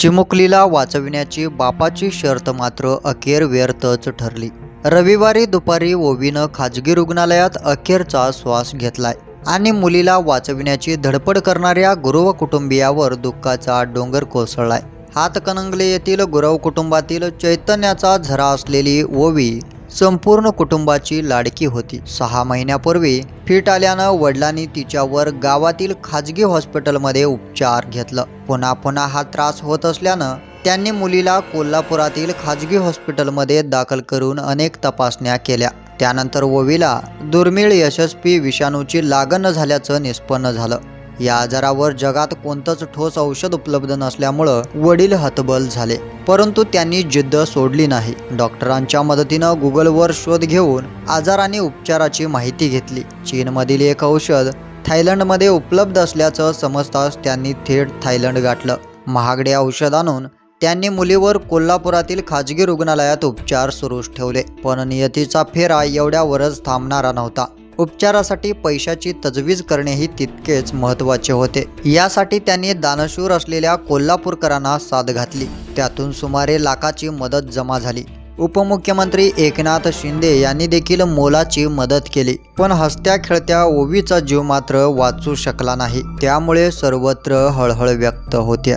चिमुकलीला वाचविण्याची बापाची शर्त मात्र अखेर व्यर्थच ठरली. रविवारी दुपारी ओवीनं खाजगी रुग्णालयात अखेरचा श्वास घेतलाय आणि मुलीला वाचविण्याची धडपड करणाऱ्या गुरव कुटुंबियावर दुःखाचा डोंगर कोसळलाय. हातकणंगले येथील गुरव कुटुंबातील चैतन्याचा झरा असलेली ओवी संपूर्ण कुटुंबाची लाडकी होती. सहा महिन्यापूर्वी फिट आल्यानं वडिलांनी तिच्यावर गावातील खाजगी हॉस्पिटलमध्ये उपचार घेतलं. पुन्हा पुन्हा हा त्रास होत असल्यानं त्यांनी मुलीला कोल्हापुरातील खाजगी हॉस्पिटलमध्ये दाखल करून अनेक तपासण्या केल्या. त्यानंतर ओवीला दुर्मिळ यशस्वी विषाणूची लागण झाल्याचं निष्पन्न झालं. या आजारावर जगात कोणतंच ठोस औषध उपलब्ध नसल्यामुळं वडील हतबल झाले. परंतु त्यांनी जिद्द सोडली नाही. डॉक्टरांच्या मदतीनं गुगलवर शोध घेऊन आजार आणि उपचाराची माहिती घेतली. चीनमधील एक औषध थायलंडमध्ये उपलब्ध असल्याचं समजताच त्यांनी थेट थायलंड गाठलं. महागडे औषध आणून त्यांनी मुलीवर कोल्हापुरातील खाजगी रुग्णालयात उपचार सुरूच ठेवले. पण नियतीचा फेरा एवढ्यावरच थांबणारा नव्हता. उपचारासाठी पैशाची तजवीज करणेही तितकेच महत्त्वाचे होते. यासाठी त्यांनी दानशूर असलेल्या कोल्हापूरकरांना साथ घातली. त्यातून सुमारे लाखाची मदत जमा झाली. उपमुख्यमंत्री एकनाथ शिंदे यांनी देखील मोलाची मदत केली. पण हसत्या खेळत्या ओवीचा जीव मात्र वाचू शकला नाही. त्यामुळे सर्वत्र हळहळ व्यक्त होत्या